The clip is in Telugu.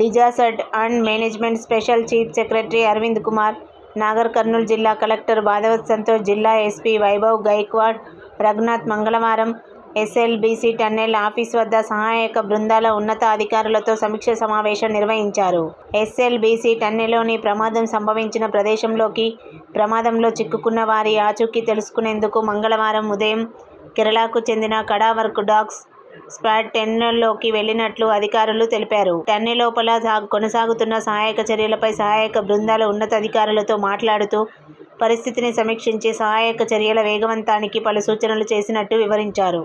Disaster and management special chief secretary Arvind Kumar, Nagar Kurnool జిల్లా కలెక్టర్ భాగవత్ సంతోష్, జిల్లా ఎస్పీ వైభవ్ గైక్వాడ్ రఘునాథ్ మంగళవారం ఎస్ఎల్బీసీ టన్నెల్ ఆఫీస్ వద్ద సహాయక బృందాల ఉన్నత అధికారులతో సమీక్ష సమావేశం నిర్వహించారు. ఎస్ఎల్బీసీ టన్నెల్లోని ప్రమాదం సంభవించిన ప్రదేశంలోకి, ప్రమాదంలో చిక్కుకున్న వారి ఆచూకీ తెలుసుకునేందుకు మంగళవారం ఉదయం కేరళకు చెందిన కడా వర్క్ డాగ్స్ స్పాట్ టన్నెల్లోకి వెళ్ళినట్లు అధికారులు తెలిపారు. టెన్నె లోపల కొనసాగుతున్న సహాయక చర్యలపై సహాయక బృందాల ఉన్నతాధికారులతో మాట్లాడుతూ పరిస్థితిని సమీక్షించి సహాయక చర్యల వేగవంతానికి పలు సూచనలు చేసినట్టు వివరించారు.